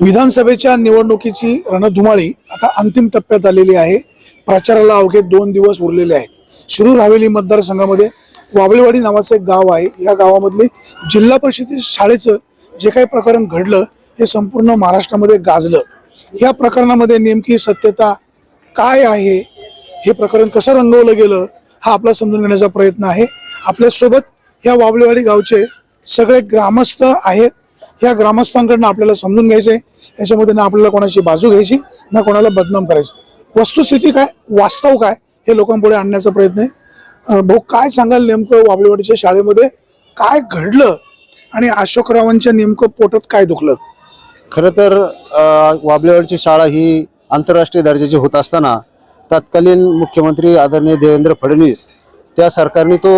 विधानसभेच्या निवडणुकीची रणधुमाळी आता अंतिम टप्प्यात आलेली आहे. प्रचाराला अवघे दोन दिवस उरलेले आहेत. शिरूर हवेली मतदारसंघामध्ये वाबळेवाडी नावाचं एक गाव आहे. या गावामधले जिल्हा परिषदेच्या शाळेचं जे काही प्रकरण घडलं हे संपूर्ण महाराष्ट्रामध्ये गाजलं. या प्रकरणामध्ये नेमकी सत्यता काय आहे? हे प्रकरण कसं रंगवलं गेलं? हा आपला समजून घेण्याचा प्रयत्न आहे. आपल्यासोबत ह्या वाबळेवाडी गावचे सगळे ग्रामस्थ आहेत. ह्या ग्रामस्थांकडनं आपल्याला समजून घ्यायचं आहे याच्यामध्ये ना आपल्याला कोणाची बाजू घ्यायची ना कोणाला बदनाम करायची. वस्तुस्थिती काय वास्तव काय हे लोकांपुढे आणण्याचा प्रयत्न आहे. भाऊ काय सांगाल नेमकं वाबळेवाडीच्या शाळेमध्ये? काय घडलं? आणि अशोकरावांच्या नेमकं पोटात काय दुखलं? खरं तर अ, शाळा ही आंतरराष्ट्रीय दर्जाची होत असताना तत्कालीन मुख्यमंत्री आदरणीय देवेंद्र फडणवीस त्या सरकारने तो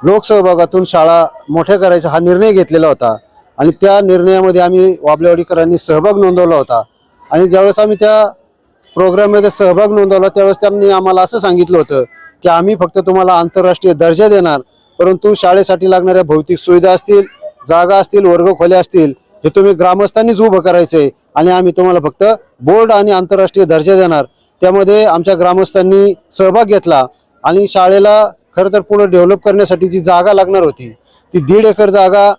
लोकसहभागातून शाळा मोठ्या करायचा हा निर्णय घेतलेला होता. आणि त्या निर्णयामध्ये आम्ही वाबलेवाडीकरांनी सहभाग नोंदवला होता. आणि ज्यावेळेस आम्ही त्या प्रोग्राममध्ये सहभाग नोंदवला त्यावेळेस त्यांनी आम्हाला असं सांगितलं होतं की आम्ही फक्त तुम्हाला आंतरराष्ट्रीय दर्जा देणार परंतु शाळेसाठी लागणाऱ्या भौतिक सुविधा असतील जागा असतील वर्गखोल्या असतील हे तुम्ही ग्रामस्थांनीच उभं करायचंय आणि आम्ही तुम्हाला फक्त बोर्ड आणि आंतरराष्ट्रीय दर्जा देणार. त्यामध्ये आमच्या ग्रामस्थांनी सहभाग घेतला आणि शाळेला खरं तर पूर्ण डेव्हलप करण्यासाठी जी जागा लागणार होती ती दीड एकर जागा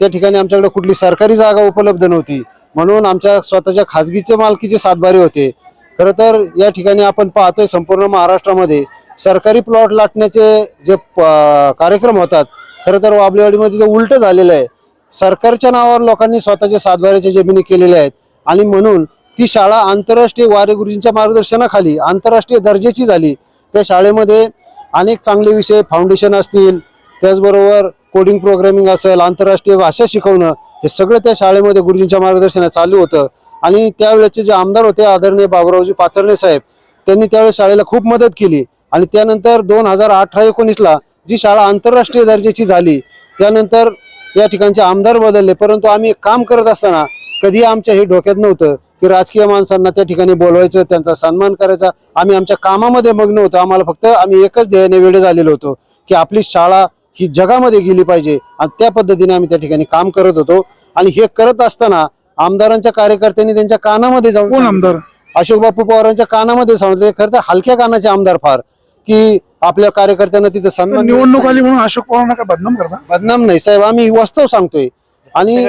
त्या ठिकाणी आमच्याकडे कुठली सरकारी जागा उपलब्ध नव्हती. म्हणून आमच्या स्वतःच्या खाजगीचे मालकीचे सातबारे होते. खरं तर या ठिकाणी आपण पाहतोय संपूर्ण महाराष्ट्रामध्ये सरकारी प्लॉट लाटण्याचे जे प- कार्यक्रम होतात खरं तर वाबलेवाडीमध्ये ते उलट झालेलं आहे. सरकारच्या नावावर लोकांनी स्वतःच्या सातबाऱ्याच्या जमिनी केलेल्या आहेत. आणि म्हणून ती शाळा आंतरराष्ट्रीय वारे गुरुजींच्या मार्गदर्शनाखाली आंतरराष्ट्रीय दर्जाची झाली. त्या शाळेमध्ये अनेक चांगले विषय फाउंडेशन असतील त्याचबरोबर कोडिंग प्रोग्रामिंग असेल आंतरराष्ट्रीय भाषा शिकवणं हे सगळं त्या शाळेमध्ये गुरुजींच्या मार्गदर्शनात चालू होतं. आणि त्यावेळेचे जे आमदार होते आदरणीय बाबुरावजी पाचरणे साहेब त्यांनी त्यावेळेस शाळेला खूप मदत केली. आणि त्यानंतर दोन हजार अठरा एकोणीसला जी शाळा आंतरराष्ट्रीय दर्जाची झाली त्यानंतर या ठिकाणचे आमदार बदलले. परंतु आम्ही काम करत असताना कधी आमच्या हे डोक्यात नव्हतं की राजकीय माणसांना त्या ठिकाणी बोलवायचं त्यांचा सन्मान करायचा. आम्ही आमच्या कामामध्ये मग्न होतो. आम्हाला फक्त आम्ही एकच ध्येयाने वेळ झालेलो होतो की आपली शाळा ही जगामध्ये गेली पाहिजे. आणि त्या पद्धतीने आम्ही त्या ठिकाणी काम करत होतो. आणि हे करत असताना आमदारांच्या कार्यकर्त्यांनी त्यांच्या कानामध्ये जाऊन कोण आमदार? अशोक बापू पवारांच्या कानामध्ये सांगितले. खरं तर हलक्या कानाचे आमदार फार. की आपल्या कार्यकर्त्यांना तिथं सन्मान निवडणूक आली म्हणून अशोक पवारांना काय बदनाम करता? बदनाम नाही. साहेब आम्ही वास्तव सांगतोय. आणि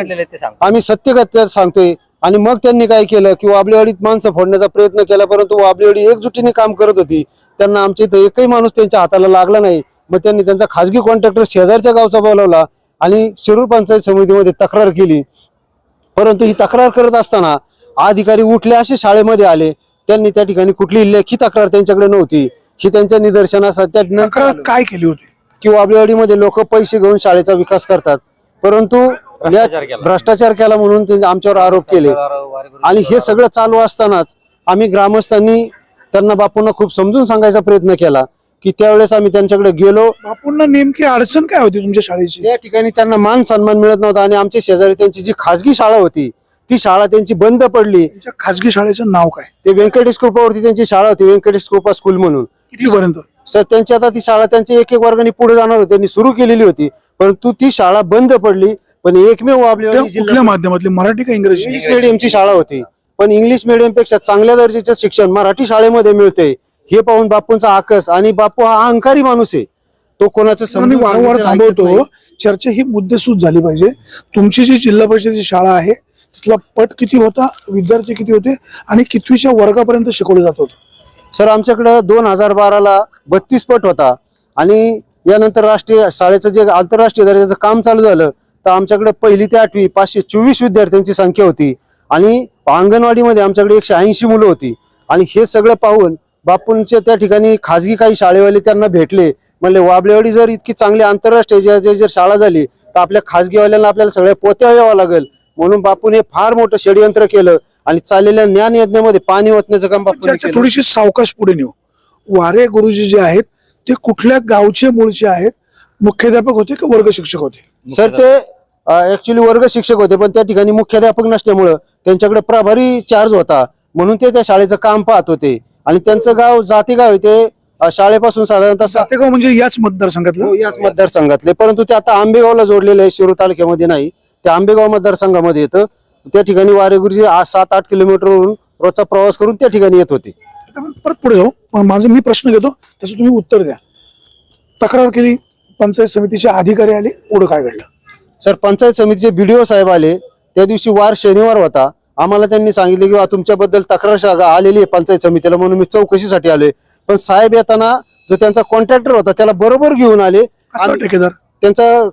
आम्ही सत्यगत्य सांगतोय. आणि मग त्यांनी काय केलं की वाबलेवाडीत माणसं फोडण्याचा प्रयत्न केला परंतु वाबलेवाडी एकजुटीने काम करत होती. त्यांना आमच्या इथं एकही माणूस त्यांच्या हाताला लागला नाही. मग त्यांनी त्यांचा खाजगी कॉन्ट्रॅक्टर शेजारच्या गावचा बोलवला आणि शिरूर पंचायत समितीमध्ये तक्रार केली. परंतु ही तक्रार करत असताना अधिकारी उठले असे शाळेमध्ये आले. त्यांनी त्या ठिकाणी कुठली लेखी तक्रार त्यांच्याकडे नव्हती. ही त्यांच्या निदर्शनास तक्रार. काय केली होती? की वाबलेवाडीमध्ये लोक पैसे घेऊन शाळेचा विकास करतात. परंतु या भ्रष्टाचार केला. म्हणून ते आमच्यावर आरोप केले. आणि हे सगळं चालू असतानाच आम्ही ग्रामस्थांनी त्यांना बापूंना खूप समजून सांगायचा प्रयत्न केला. की त्यावेळेस आम्ही त्यांच्याकडे गेलो. बापूंना नेमकी अडचण काय होती तुमच्या शाळेची? त्या ठिकाणी त्यांना मान सन्मान मिळत नव्हता आणि आमच्या शेजारी त्यांची जी खाजगी शाळा होती ती शाळा त्यांची बंद पडली. त्यांच्या खाजगी शाळेचं नाव काय? ते व्यंकटेश कृपावरती त्यांची शाळा होती व्यंकटेश कृपा स्कूल म्हणून. किती पर्यंत सर त्यांची आता ती शाळा त्यांच्या एक एक वर्गाने पुढे जाणार होती त्यांनी सुरू केलेली होती. परंतु ती शाळा बंद पडली पण एकमेव कुठल्या जिल्ह्यात माध्यमातली? मराठी का इंग्रजी? इंग्लिश मिडियमची शाळा होती. पण इंग्लिश मिडियमपेक्षा चांगल्या दर्जाचं शिक्षण मराठी शाळेमध्ये मिळते हे पाहून बापूंचा आकस आणि बापू हा अहंकारी माणूस आहे. तो कोणाचं समजून वारंवार ऐकत थांबवतो नाही. चर्चा ही मुद्देसूद झाली पाहिजे. तुमची जी जिल्हा परिषदेची शाळा आहे तिथला पट किती होता विद्यार्थी किती होते आणि कितवीच्या वर्गापर्यंत शिकवलं जात होतं? सर आमच्याकडे दोन हजार बाराला बत्तीस पट होता आणि यानंतर राष्ट्रीय शाळेचं जे आंतरराष्ट्रीय दर्जाचं काम चालू झालं तर आमच्याकडे पहिली ते आठवी पाचशे चोवीस विद्यार्थ्यांची संख्या होती आणि अंगणवाडीमध्ये आमच्याकडे एकशे ऐंशी मुलं होती. आणि हे सगळं पाहून बापूंच्या त्या ठिकाणी खाजगी काही शाळेवाले त्यांना भेटले. म्हणले वाबलेवाडी जर इतकी चांगली आंतरराष्ट्रीय जर शाळा झाली तर आपल्या खाजगीवाल्यांना आपल्याला सगळ्या पोत्या यावं लागेल. म्हणून बापूने फार मोठं षडयंत्र केलं आणि चाललेल्या ज्ञान यज्ञामध्ये पाणी ओतण्याचं काम केलं. थोडीशी सावकाश पुढे नेऊ. वारे गुरुजी जे आहेत ते कुठल्या गावचे मूळचे आहेत? मुख्याध्यापक होते का वर्ग शिक्षक होते? सर ते ऍक्च्युली वर्ग शिक्षक होते पण त्या ठिकाणी मुख्याध्यापक नसल्यामुळं त्यांच्याकडे प्रभारी चार्ज होता. म्हणून ते त्या शाळेचं काम पाहत होते. आणि त्यांचं गाव जाती गाव आहे ते अ, शाळेपासून साधारणतः सातेगाव म्हणजे याच मतदारसंघातलं? हो, याच मतदारसंघातले. परंतु ते आता आंबेगावला जोडलेले आहे शिरूर तालुक्यामध्ये नाही. ते आंबेगाव मतदारसंघामध्ये येतं. त्या ठिकाणी वारे गुरुजी आज सात आठ किलोमीटरवरून रोजचा प्रवास करून त्या ठिकाणी येत होते. आता आपण परत पुढे जाऊ. माझं मी प्रश्न घेतो त्याचं तुम्ही उत्तर द्या. तक्रार केली पंचायत समितीचे अधिकारी आले पुढे काय घडलं? सर पंचायत समितीचे बीडीओ साहेब आले. त्या दिवशी वार शनिवार होता. आम्हाला त्यांनी सांगितले की "वा, तुमच्याबद्दल तक्रार आलेली आहे पंचायत समितीला म्हणून मी चौकशीसाठी आलोय. पण साहेब येताना जो त्यांचा कॉन्ट्रॅक्टर होता त्याला बरोबर घेऊन आले ठेकेदार? त्यांचा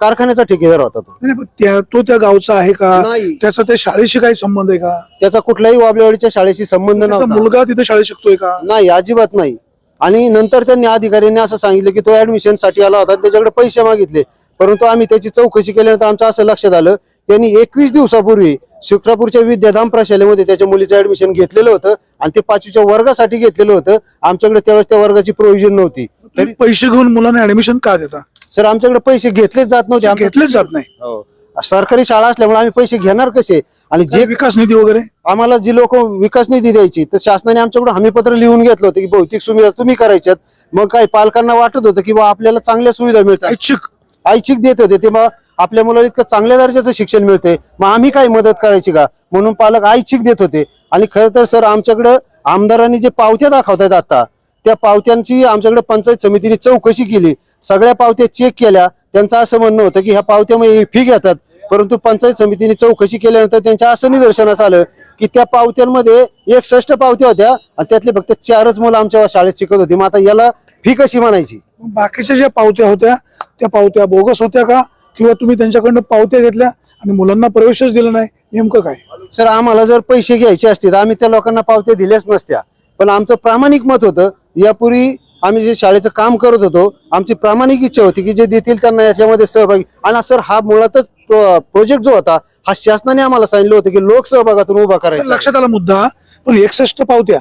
कारखान्याचा ठेकेदार होता तो. तो त्या गावचा आहे का? नाही. त्याचा त्या शाळेशी काही संबंध आहे का? त्याचा कुठल्याही वाबलेवाडीच्या शाळेशी संबंध नव्हता. मुलगा तिथे शाळेत शिकतोय का? नाही अजिबात नाही. आणि नंतर त्यांनी अधिकाऱ्यांनी असं सांगितलं की तो ऍडमिशनसाठी आला होता त्याच्याकडे पैसे मागितले. परंतु आम्ही त्याची चौकशी केल्यानंतर आमचं असं लक्षात आलं त्यांनी एकवीस दिवसापूर्वी शुक्रापूरच्या विद्याधाम प्रशालेमध्ये त्याच्या मुलीचं ऍडमिशन घेतलेलं होतं आणि ते पाचवीच्या वर्गासाठी घेतलेलं होतं. आमच्याकडे त्यावेळेस त्या वर्गाची प्रोव्हिजन नव्हती. तरी पैसे घेऊन मुलांना ऍडमिशन का देता? सर आमच्याकडे पैसे घेतलेच जात नव्हते. घेतलेच जात नाही. हो. सरकारी शाळा असल्यामुळे आम्ही पैसे घेणार कसे? आणि जे विकास निधी वगैरे? आम्हाला जी लोक विकास निधी द्यायची तर शासनाने आमच्याकडून हमीपत्र लिहून घेतलं होतं की भौतिक सुविधा तुम्ही करायच्यात. मग काही पालकांना वाटत होतं की बा आपल्याला चांगल्या सुविधा मिळतात. ऐच्छिक. ऐच्छिक देत होते. ते मग आपल्या मुलाला इतकं चांगल्या दर्जाचं शिक्षण मिळते मग आम्ही काही मदत करायची का? म्हणून पालक ऐच्छिक देत होते. आणि खरं तर सर आमच्याकडं आमदारांनी जे पावत्या दाखवतायत आता त्या पावत्यांची आमच्याकडे पंचायत समितीने चौकशी केली. सगळ्या पावत्या चेक केल्या. त्यांचं असं म्हणणं होतं की ह्या पावत्यामध्ये फी घेतात. परंतु पंचायत समितीने चौकशी केल्यानंतर त्यांच्या असं निदर्शनास आलं की त्या पावत्यांमध्ये एकसष्ट पावत्या होत्या आणि त्यातले फक्त चारच मुलं आमच्या शाळेत शिकत होती. मग आता याला फी कशी म्हणायची? बाकीच्या ज्या पावत्या होत्या त्या पावत्या बोगस होत्या का? किंवा तुम्ही त्यांच्याकडनं पावत्या घेतल्या आणि मुलांना प्रवेशच दिला नाही नेमकं काय? सर आम्हाला जर पैसे घ्यायचे असते तर आम्ही त्या लोकांना पावत्या दिल्याच नसत्या. पण आमचं प्रामाणिक मत होतं यापूर्वी आम्ही जे शाळेचं काम करत होतो आमची प्रामाणिक इच्छा होती की जे देतील त्यांना याच्यामध्ये सहभागी. आणि सर हा मुळातच प्रोजेक्ट जो होता हा शासनाने आम्हाला सांगितलं होतं की लोकसहभागातून उभा करायचा. लक्षात आला मुद्दा पण एकसष्ट पावत्या.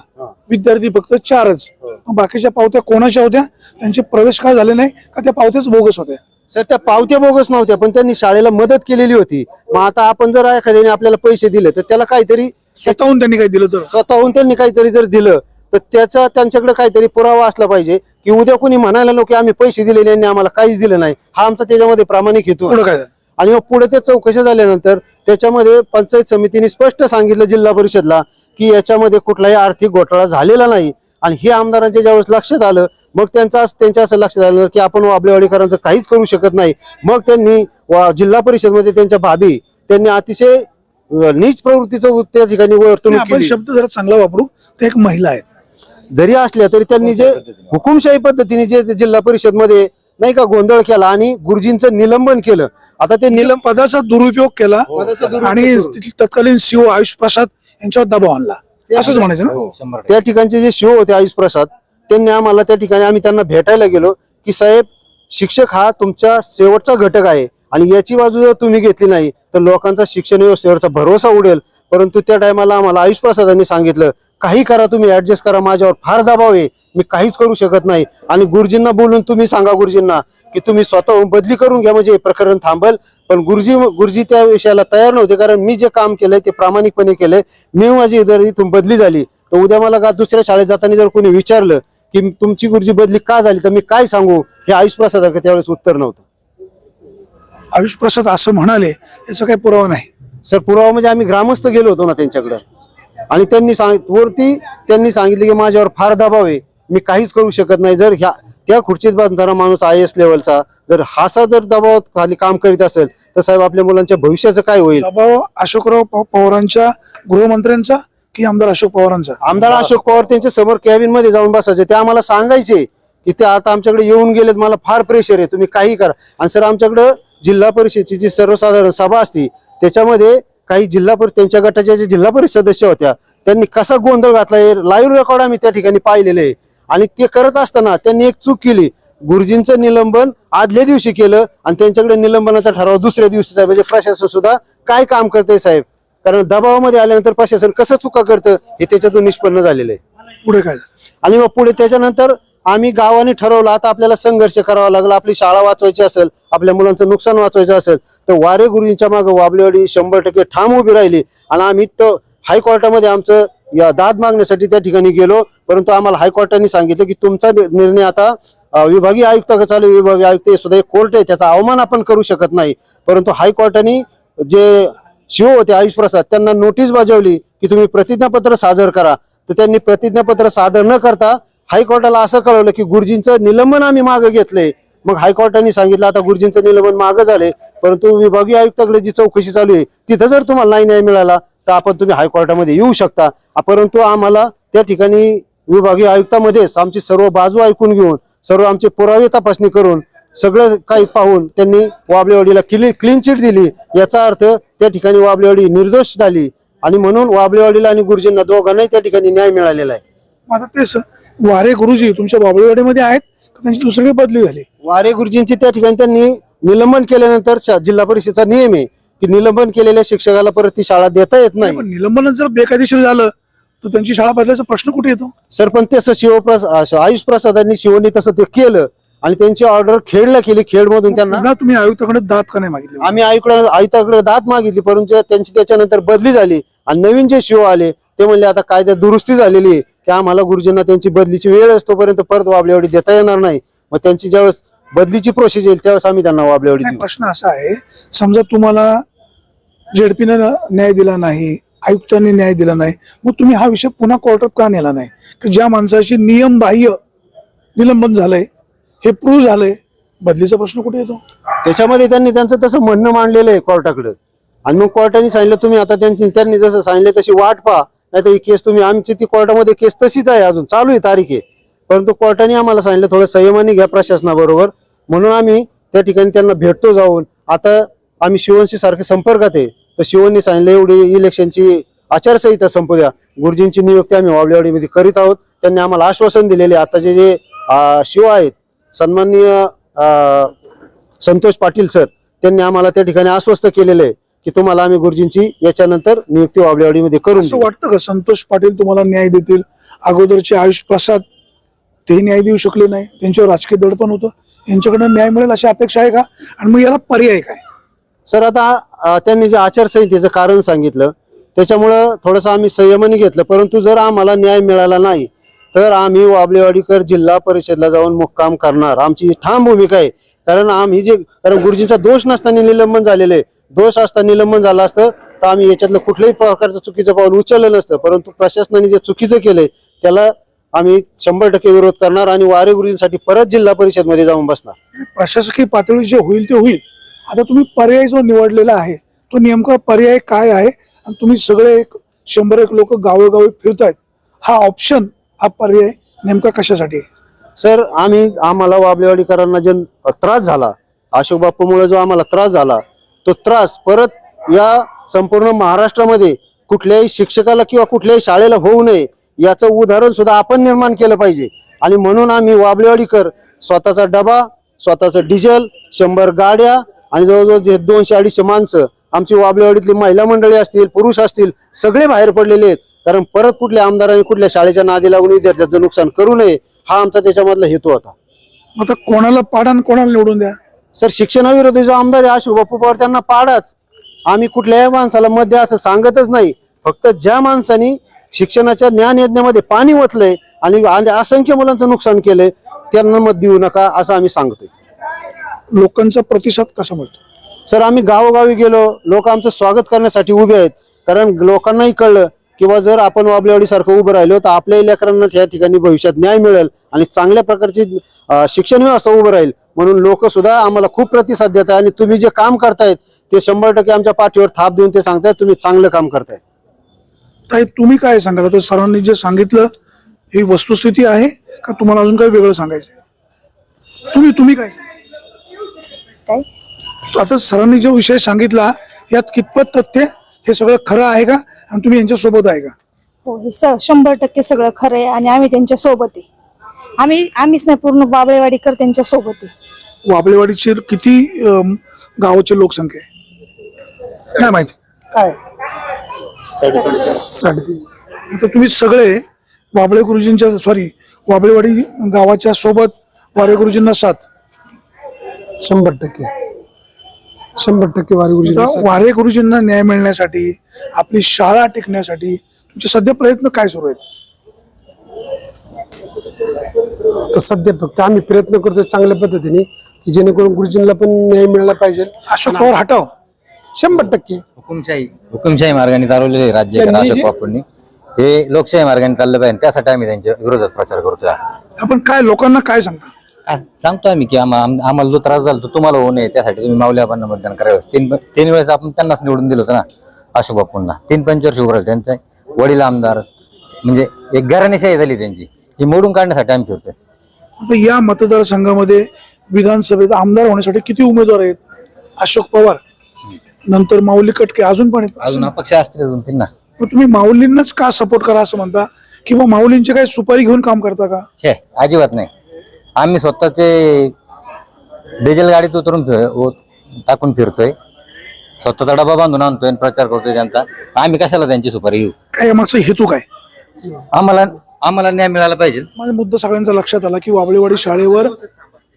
विद्यार्थी फक्त चारच. हो. बाकीच्या पावत्या कोणाच्या होत्या? त्यांचे प्रवेश काय झाले नाही? का त्या पावत्याच बोगस होत्या? सर त्या पावत्या बोगस नव्हत्या पण त्यांनी शाळेला मदत केलेली होती. मग आता आपण जर एखाद्याने आपल्याला पैसे दिले तर त्याला काहीतरी स्वतःहून त्यांनी काय दिलं तर? स्वतःहून त्यांनी काहीतरी जर दिलं तर त्याचा त्यांच्याकडे काहीतरी पुरावा असला पाहिजे की उद्या कोणी म्हणायला नको आम्ही पैसे दिले यांनी आम्हाला काहीच दिलं नाही. हा आमचा त्याच्यामध्ये प्रामाणिक हेतू. पुढं काय झालं? आणि मग पुढे ते चौकशा झाल्यानंतर त्याच्यामध्ये पंचायत समितीने स्पष्ट सांगितलं जिल्हा परिषदला की याच्यामध्ये कुठलाही आर्थिक घोटाळा झालेला नाही. आणि हे आमदारांच्या ज्यावेळेस लक्षात आलं मग त्यांचा त्यांच्या असं लक्षात आलं की आपण वाबलेवाडीकरांचं काहीच करू शकत नाही. मग त्यांनी वा- जिल्हा परिषदमध्ये त्यांच्या भाभी त्यांनी अतिशय नीच प्रवृत्तीचं त्या ठिकाणी वर्तणूक आपण शब्द जरा चांगला वापरू. ते एक महिला आहेत. जरी असल्या तरी त्यांनी जे हुकुमशाही पद्धतीने जे जिल्हा परिषदमध्ये नाही का गोंधळ केला आणि गुरुजींचं निलंबन केलं. आता ते निलंब पदाचा दुरुपयोग केला दुरुपयोग आणि तत्कालीन सीओ आयुष प्रसाद यांच्यावर दबाव आणला. असंच म्हणायचं ना? त्या ठिकाणचे जे शिव होते आयुष प्रसाद त्यांनी आम्हाला त्या ठिकाणी आम्ही त्यांना भेटायला गेलो की साहेब शिक्षक हा तुमच्या शेवटचा घटक आहे आणि याची बाजू जर तुम्ही घेतली नाही तर लोकांचा शिक्षण व्यवस्थेवरचा भरोसा उडेल. परंतु त्या टायमाला आम्हाला आयुष प्रसादांनी सांगितलं काही करा तुम्ही ऍडजस्ट करा माझ्यावर फार दबाव आहे मी काहीच करू शकत नाही. आणि गुरुजींना बोलून तुम्ही सांगा गुरुजींना की तुम्ही स्वतःहून बदली करून घ्या म्हणजे हे प्रकरण थांबल. पण गुरुजी गुरुजी त्या विषयाला तयार नव्हते कारण मी जे काम केलंय ते प्रामाणिकपणे केलंय. मी माझी जर इथून बदली झाली तर उद्या मला का दुसऱ्या शाळेत जाताना जर कोणी विचारलं की तुमची गुरुजी बदली का झाली? तर मी काय सांगू? हे आयुष प्रसादाकडे त्यावेळेस उत्तर नव्हतं. आयुष प्रसाद असं म्हणाले याचा काही पुरावा नाही. सर पुरावा म्हणजे आम्ही ग्रामस्थ गेलो होतो ना त्यांच्याकडे. आणि त्यांनी सांग वरती त्यांनी सांगितले की माझ्यावर फार दबाव आहे. मी काहीच करू शकत नाही. जर ह्या त्या खुर्चीत बसणारा माणूस आय एस लेवलचा जर हासा जर दबाव खाली काम करीत असेल तर साहेब आपल्या मुलांच्या भविष्याचं काय होईल? दबाव अशोकराव पवारांच्या गृहमंत्र्यांचा की आमदार अशोक पवारांचा? आमदार अशोक पवार त्यांच्यासमोर कॅबिनमध्ये जाऊन बसायचे. ते आम्हाला सांगायचे की ते आता आमच्याकडे येऊन गेलेत मला फार प्रेशर आहे तुम्ही काही करा. आणि सर आमच्याकडे जिल्हा परिषदेची जी सर्वसाधारण सभा असती त्याच्यामध्ये काही जिल्हा परिषद त्यांच्या गटाच्या जे जिल्हा परिषद सदस्य होत्या त्यांनी कसा गोंधळ घातला लाईव्ह रेकॉर्ड आम्ही त्या ठिकाणी पाहिलेले आहे. आणि ते करत असताना त्यांनी एक चूक केली. गुरुजींचं निलंबन आदल्या दिवशी केलं आणि त्यांच्याकडे निलंबनाचा ठराव दुसऱ्या दिवशी साहेब म्हणजे प्रशासन सुद्धा काय काम करतंय साहेब? कारण दबावामध्ये आल्यानंतर प्रशासन कसं चुका करतं हे त्याच्यातून निष्पन्न झालेलं आहे. पुढे काय आणि मग पुढे त्याच्यानंतर आम्ही गावाने ठरवलं आता आपल्याला संघर्ष करावा लागला आपली शाळा वाचवायची असेल आपल्या मुलांचं नुकसान वाचवायचं असेल तर वारे गुरुजींच्या मागे वाबलेवाडी शंभर टक्के ठाम उभी राहिली. आणि आम्ही तर हायकोर्टामध्ये आमचं या दाद मागण्यासाठी त्या ठिकाणी गेलो परंतु आम्हाला हायकोर्टाने सांगितलं की तुमचा निर्णय आता विभागीय आयुक्त चालू विभागीय आयुक्त हे सुद्धा एक कोर्ट आहे त्याचा अवमान आपण करू शकत नाही. परंतु हायकोर्टाने जे शिव होते आयुष प्रसाद त्यांना नोटीस बजावली की तुम्ही प्रतिज्ञापत्र सादर करा. तर त्यांनी प्रतिज्ञापत्र सादर न करता हायकोर्टाला असं कळवलं की गुरुजींचं निलंबन आम्ही मागे घेतले मग हायकोर्टाने सांगितलं आता गुरुजींचं निलंबन मागं झाले परंतु विभागीय आयुक्ताकडे जी चौकशी चालू आहे तिथं जर तुम्हाला नाही न्याय मिळाला तर आपण तुम्ही हायकोर्टामध्ये येऊ शकता. परंतु आम्हाला त्या ठिकाणी विभागीय आयुक्तामध्येच आमची सर्व बाजू ऐकून घेऊन सर्व आमचे पुरावे तपासणी करून सगळं काही पाहून त्यांनी वाबलेवाडीला क्लीन क्लीन चिट दिली. याचा अर्थ त्या ठिकाणी वाबलेवाडी निर्दोष झाली. आणि म्हणून वाबलेवाडीला आणि गुरुजींना दोघांनाही त्या ठिकाणी न्याय मिळालेला आहे. आता तेच वारे गुरुजी तुमच्या बाबळीवाडीमध्ये आहेत का त्यांची दुसरी बदली झाली? वारे गुरुजींची त्या ठिकाणी त्यांनी निलंबन केल्यानंतर जिल्हा परिषदेचा नियम आहे की निलंबन केलेल्या शिक्षकाला परत ती शाळा देता येत नाही पण निलंबन जर बेकायदेशीर झालं तर त्यांची शाळा बदलायचा प्रश्न कुठे येतो? सर पण तसं शिवप्रसाद आयुष प्रसादांनी शिवनी तसं ते केलं. आणि त्यांची ऑर्डर खेडला केली खेडमधून त्यांना. पुन्हा तुम्ही आयुक्ताकडे दात का नाही मागितले? आम्ही आयुकडे आयुक्ताकडे दाद मागितली परंतु त्यांची त्याच्यानंतर बदली झाली. आणि नवीन जे शिव आले ते म्हणले आता कायद्यात दुरुस्ती झालेली आहे की आम्हाला गुरुजींना त्यांची बदलीची वेळ असतोपर्यंत परत वाबलेवाडी देता येणार नाही. मग त्यांची ज्यावेळेस बदलीची प्रोसेस येईल त्यावेळेस आम्ही त्यांना वाबलेवाडी देऊ. प्रश्न असा आहे समजा तुम्हाला जेडपीनं न्याय दिला नाही आयुक्तांनी न्याय दिला नाही मग तुम्ही हा विषय पुन्हा कोर्टात का नेला नाही? की ज्या माणसाची नियम बाह्य निलंबन झालंय हे प्रूव्ह झालंय. बदलीचा प्रश्न कुठे येतो? त्याच्यामध्ये त्यांनी त्यांचं तसं म्हणणं मांडलेलं आहे कोर्टाकडे. आणि मग कोर्टाने सांगितलं तुम्ही आता त्यांची त्यांनी जसं सांगितलं तशी वाट पहा. नाहीतर ही केस तुम्ही आमची ती कोर्टामध्ये केस तशीच आहे अजून. चालू आहे तारीख आहे. परंतु कोर्टाने आम्हाला सांगितलं थोडं संयमाने घ्या प्रशासनाबरोबर. म्हणून आम्ही त्या ठिकाणी त्यांना भेटतो जाऊन. आता आम्ही शिवनशी सारखे संपर्कात आहे. तर शिवनने सांगितलं एवढी इलेक्शनची आचारसंहिता संपू द्या. गुरुजींची नियुक्ती आम्ही वावलेवाडीमध्ये करीत आहोत. त्यांनी आम्हाला आश्वासन दिलेले आताचे जे शिव आहेत सन्माननीय संतोष पाटील सर त्यांनी आम्हाला त्या ठिकाणी आश्वस्त केलेलं आहे की तुम्हाला आम्ही गुरुजींची याच्यानंतर नियुक्ती वावलेवाडीमध्ये करून असं. वाटतं का? संतोष पाटील तुम्हाला न्याय देतील? अगोदरचे आयुष प्रसाद तेही न्याय देऊ शकले नाही. त्यांच्यावर राजकीय दडपण होतं. यांच्याकडनं न्याय मिळेल अशी अपेक्षा आहे का? आणि मग याला पर्याय काय? सर आता त्यांनी जे आचारसंहितेचं कारण सांगितलं त्याच्यामुळं थोडंसं आम्ही संयमाने घेतलं परंतु जर आम्हाला न्याय मिळाला नाही तर आम्ही वाबलेवाडीकर जिल्हा परिषदला जाऊन मुक्काम करणार. आमची ठाम भूमिका आहे कारण आम्ही जे कारण गुरुजींचा दोष नसताना निलंबन झालेलं आहे. दोष असताना निलंबन झालं असतं तर आम्ही याच्यातलं कुठल्याही प्रकारचं चुकीचं पाऊल उचललं नसतं. परंतु प्रशासनाने जे चुकीचं केलंय त्याला आम्ही शंभर टक्के विरोध करणार आणि वारे गुरुजींसाठी परत जिल्हा परिषदमध्ये जाऊन बसणार. प्रशासकीय पातळी जे होईल ते होईल. आता तुम्ही पर्याय जो निवडलेला आहे तो नेमका पर्याय काय आहे? आणि तुम्ही सगळे एक शंभर एक लोक गावोगावी फिरतायत. हा ऑप्शन हा पर्याय नेमका कशासाठी आहे? सर आम्ही आम्हाला वाबलेवाडीकरांना जे त्रास झाला अशोक बापूमुळे जो आम्हाला त्रास झाला तो त्रास परत या संपूर्ण महाराष्ट्रामध्ये कुठल्याही शिक्षकाला किंवा कुठल्याही शाळेला होऊ नये याचं उदाहरण सुद्धा आपण निर्माण केलं पाहिजे. आणि म्हणून आम्ही वाबलेवाडीकर स्वतःचा डबा स्वतःचं डिझेल शंभर गाड्या आणि जवळजवळ जे दोनशे अडीचशे माणसं आमची वाबलेवाडीतली महिला मंडळी असतील पुरुष असतील सगळे बाहेर पडलेले आहेत. कारण परत कुठल्या आमदारांनी कुठल्या शाळेच्या नादी लागून विद्यार्थ्यांचं नुकसान करू नये हा आमचा त्याच्यामधला हेतू होता. आता कोणाला पाडा आणि कोणाला निवडून द्या? सर शिक्षणाविरोधी जो आमदार आहे अशोक बापू पवार त्यांना पाडाच. आम्ही कुठल्याही माणसाला मत द्या असं सांगतच नाही. फक्त ज्या माणसानी शिक्षणाच्या ज्ञान यज्ञामध्ये पाणी ओतलंय आणि आणि असंख्य मुलांचं नुकसान केलंय त्यांना मत देऊ नका असं आम्ही सांगतोय. लोकांचा प्रतिसाद कसा मिळतो? सर आम्ही गावोगावी गेलो. लोक आमचं स्वागत करण्यासाठी उभे आहेत. कारण लोकांनाही कळलं किंवा जर आपण वाबलेवाडी सारखं उभं राहिलो तर आपल्या लेकरांना त्या ठिकाणी भविष्यात न्याय मिळेल आणि चांगल्या प्रकारची शिक्षण व्यवस्था उभं राहील. म्हणून लोक सुद्धा आम्हाला खूप प्रतिसाद देत आहे आणि तुम्ही जे काम करतायत ते शंभर टक्के आमच्या पाठीवर थाप देऊन ते सांगतायत तुम्ही चांगलं काम करताय ताई तुम्ही काय सांगाल? आता सरांनी जे सांगितलं ही वस्तुस्थिती आहे का तुम्हाला अजून काही वेगळं सांगायचं आहे? तुम्ही तुम्ही काय काय? आता सरांनी जो विषय सांगितला यात कितपत तथ्य हे सगळं खरं आहे का? आणि तुम्ही यांच्या सोबत आहे का? हो हे स शंभर टक्के सगळं खरं आहे आणि आम्ही त्यांच्यासोबत आहे. आम्ही आम्हीच नाही पूर्ण बाबळेवाडीकर त्यांच्यासोबत आहे. वाबळेवाडीची किती अम, गावाची लोकसंख्या आहे? नाही माहिती. काय? साडेतीन. आता तुम्ही सगळे वाबळे गुरुजींच्या सॉरी वाबळेवाडी गावाच्या सोबत वारे गुरुजींना साथ. शंभर टक्के. शंभर टक्के वारी वारे गुरुजींना न्याय मिळण्यासाठी आपली शाळा टिकण्यासाठी तुमचे सध्या प्रयत्न काय सुरू आहेत? सध्या फक्त आम्ही प्रयत्न करतो चांगल्या पद्धतीने की जेणेकरून गुरुजींना पण न्याय मिळाला पाहिजे. अशोक पवार हटाव. शंभर टक्के. हुकुमशाही हुकुमशाही मार्गाने चालवलेले राज्य अशोक बापूंनी. हे लोकशाही मार्गाने चाललं पाहिजे त्यासाठी आम्ही त्यांच्या विरोधात प्रचार करतोय. आपण काय लोकांना काय सांगता? काय सांगतो आम्ही की आम्हा- आम- आम्हाला जो त्रास झाला तो तुम्हाला होऊ नये त्यासाठी तुम्ही माऊली आपण मतदान करावं तीन तीन वेळेस आपण त्यांनाच निवडून दिलं होतं ना अशोक बापूंना तीन पंचवर्ष उभं राहिलं. त्यांचे वडील आमदार म्हणजे एक घराणेशाही झाली त्यांची. ही मोडून काढण्यासाठी आम्ही फिरतोय. आता या मतदारसंघामध्ये विधानसभेत आमदार होण्यासाठी किती उमेदवार आहेत? अशोक पवार नंतर माऊली कटके अजून पण आहेत. अजून. अपक्ष असतील अजून तीन ना मग तुम्ही माऊलींनाच का सपोर्ट करा असं म्हणता? किंवा माऊलींची काही सुपारी घेऊन काम करता का? छे अजिबात नाही. आम्ही स्वतःचे डिझेल गाडीत उतरून फिर- उ- टाकून फिरतोय. स्वतःचा डबा बांधून आणतोय आणि प्रचार करतोय त्यांचा आम्ही कशाला त्यांची सुपारी घेऊ? काय यामागचा हेतू काय? आम्हाला आम्हाला न्याय मिळाला पाहिजे. माझा मुद्दा सगळ्यांचा लक्षात आला की वाबळेवाडी शाळेवर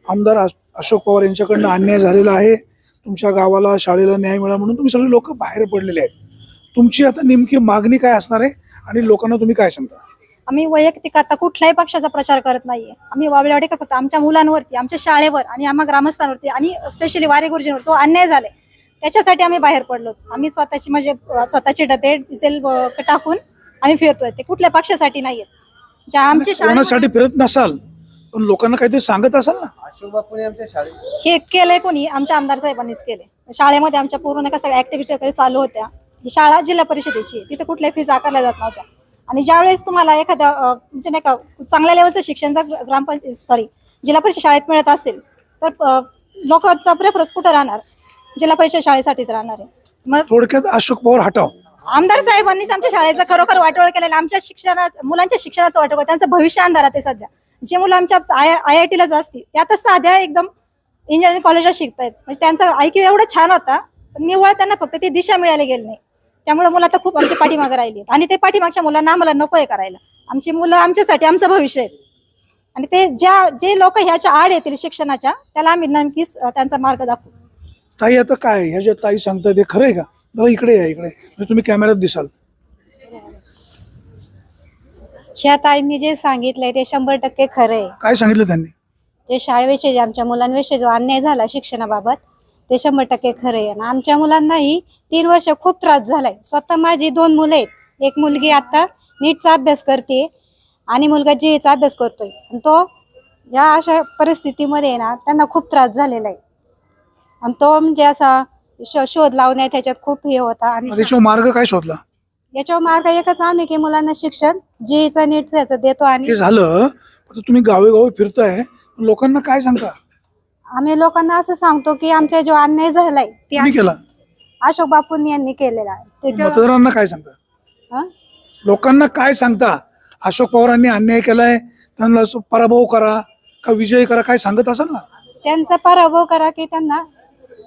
आमदार अश- अशोक पवार यांच्याकडनं अन्याय झालेला आहे. तुमच्या गावाला शाळेला न्याय मिळाला म्हणून तुम्ही सगळे लोक बाहेर पडलेले आहेत. तुमची आता नेमकी मागणी काय असणार आहे आणि लोकांना तुम्ही काय सांगता? आम्ही वैयक्तिक आता कुठल्याही पक्षाचा प्रचार करत नाहीये. आम्ही वाबळेवाडीकर फक्त आमच्या मुलांवरती आमच्या शाळेवर आणि आम्हा ग्रामस्थांवरती आणि स्पेशली वारे गुरुजींवर जो अन्याय झालाय त्याच्यासाठी आम्ही बाहेर पडलो आम्ही स्वतःची म्हणजे स्वतःचे डबे डिझेल टाकून आम्ही फिरतोय. ते कुठल्या पक्षासाठी नाहीयेत ज्या आमच्या शाळेमध्ये- फिरत नसाल? पण लोकांना काहीतरी सांगत असाल ना? अशोक बापूने आमच्या शाळेत? हे केलंय कोणी? आमच्या आमदार साहेबांनीच केले शाळेमध्ये आमच्या पूर्ण सगळ्या ऍक्टिव्हिटी वगैरे चालू होत्या. ही शाळा जिल्हा परिषदेची आहे. तिथे कुठल्या फीज आकारल्या जात नव्हत्या. आणि ज्यावेळेस तुम्हाला एखाद्या अं, म्हणजे नाही का चांगल्या लेवलचं शिक्षण जर ग्रामपंचायत सॉरी जिल्हा परिषद शाळेत मिळत असेल तर लोकांचा प्रेफरन्स कुठं राहणार? जिल्हा परिषद शाळेसाठीच राहणार आहे. मग थोडक्यात अशोक पवार हटाव. आमदार साहेबांनीच आमच्या शाळेचं खरोखर वाटोळ केलेलं आमच्या शिक्षणा मुलांच्या शिक्षणाचं वाटोळ त्यांचं भविष्य अंधारात आहे सध्या. जे मुलं आमच्या आय आय आय टीलाच असतील ते आता साध्या एकदम इंजिनिअरिंग कॉलेजला शिकतायत. म्हणजे त्यांचा ऐक्यू एवढा छान होता पण निव्वळ त्यांना फक्त ती दिशा मिळाली गेली नाही. त्यामुळे मुलं आता खूप आमची पाठीमागे राहिली आणि ते पाठीमागच्या मुलांना आम्हाला नको आहे करायला. आमची मुलं आमच्यासाठी आमचं भविष्य आहे. आणि ते ज्या जे लोक ह्याच्या आड येतील शिक्षणाच्या त्याला आम्ही नक्कीच त्यांचा मार्ग दाखवू. ताई आता काय ह्या ज्या ताई सांगतात ते खरं आहे का? जरा इकडे या इकडे. म्हणजे तुम्ही कॅमेऱ्यात दिसाल. ह्या ताईंनी जे सांगितलंय ते शंभर टक्के खरं आहे. काय सांगितलं त्यांनी? जे शाळेविषयी आमच्या मुलांविषयी जो अन्याय झाला शिक्षणाबाबत ते शंभर टक्के खरं आहे. आणि आमच्या मुलांनाही तीन वर्ष खूप त्रास झालाय. स्वतः माझी दोन मुलं आहेत. एक मुलगी आता नीटचा अभ्यास करते आणि मुलगा जीएचा अभ्यास करतोय. आणि तो या अशा परिस्थितीमध्ये ना त्यांना खूप त्रास झालेला आहे. आणि तो म्हणजे असा श- शोध लावण्यात त्याच्यात खूप हे होता आणि त्याच्यावर मार्ग काय शोधला? याच्यावर मार्ग एकच आम्ही की मुलांना शिक्षण जीएचं नीटचं याचं देतो आणि हे झालं आता तुम्ही गावे गावी फिरताय. लोकांना काय सांगता? आम्ही लोकांना असं सांगतो की आमच्या जो अन्याय झालाय ते तुम्ही केला? अशोक बापूंनी यांनी केलेला आहे. मतदारांना काय सांगता? हं? लोकांना काय सांगता? अशोक पवारांनी अन्याय केलाय त्यांना पराभव करा का विजय करा काय सांगत असाल ना? त्यांचा पराभव करा की त्यांना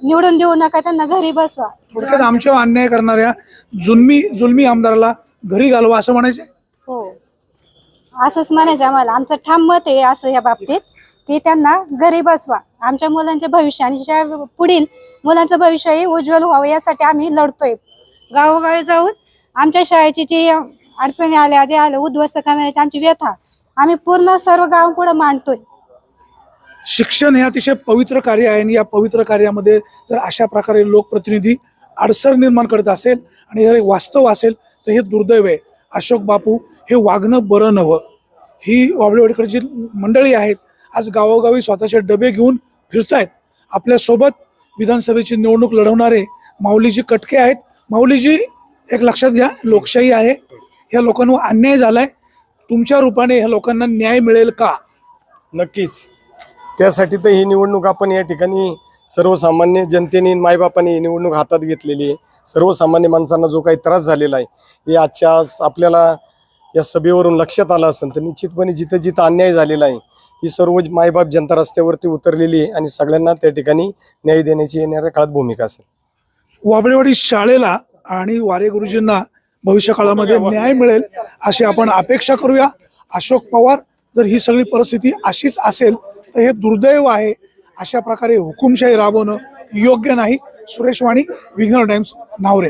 निवडून देऊ नका त्यांना घरी बसवा. थोडक्यात आमच्यावर अन्याय करणाऱ्या जुलमी जुलमी आमदाराला घरी घालवा असं म्हणायचं हो. असंच म्हणायचं आम्हाला. आमचं ठाम मत आहे असं या बाबतीत की त्यांना घरी बसवा. आमच्या मुलांचे भविष्य आणि ज्या पुढील मुलांचं भविष्यही उज्ज्वल व्हावं यासाठी आम्ही लढतोय. गावोगावी जाऊन आमच्या शाळेची जी अडचणी आल्या जे आलं उद्ध्वस्त करण्याची आमची व्यथा आम्ही पूर्ण सर्व गाव पुढे मांडतोय. शिक्षण हे अतिशय पवित्र कार्य आहे आणि या पवित्र कार्यामध्ये जर अशा प्रकारे लोकप्रतिनिधी अडसर निर्माण करत असेल आणि जर वास्तव असेल तर हे दुर्दैव आहे. अशोक बापू हे वागणं बरं नवं ही वाबळेवाडीकडची मंडळी आहेत आज गावोगावी स्वतःचे डबे घेऊन फिरतायत. आपल्यासोबत विधानसभेची निवडणूक लढवणारे माऊलीजी कटके आहेत. माऊलीजी एक लक्षात घ्या लोकशाही आहे. ह्या लोकांवर अन्याय झालाय. तुमच्या रूपाने ह्या लोकांना न्याय मिळेल का? नक्कीच. त्यासाठी तर ही निवडणूक आपण या ठिकाणी सर्वसामान्य जनतेने मायबापाने ही निवडणूक हातात घेतलेली आहे. सर्वसामान्य माणसांना जो काही त्रास झालेला आहे हे आजच्या आज आपल्याला या सभेवरून लक्षात आलं असेल तर निश्चितपणे जिथं जिथं अन्याय झालेला आहे ही सर्व मायबाप जनता रस्त्यावरती उतरलेली आहे आणि सगळ्यांना त्या ठिकाणी न्याय देण्याची येणाऱ्या काळात भूमिका असेल. वाबळेवाडी शाळेला आणि वारे गुरुजींना भविष्य काळामध्ये न्याय मिळेल अशी आपण अपेक्षा करूया. अशोक पवार जर ही सगळी परिस्थिती अशीच असेल तर हे दुर्दैव आहे. अशा प्रकारे हुकुमशाही राबवणं योग्य नाही. सुरेश वाणी विघ्नर टाइम्स नावरे.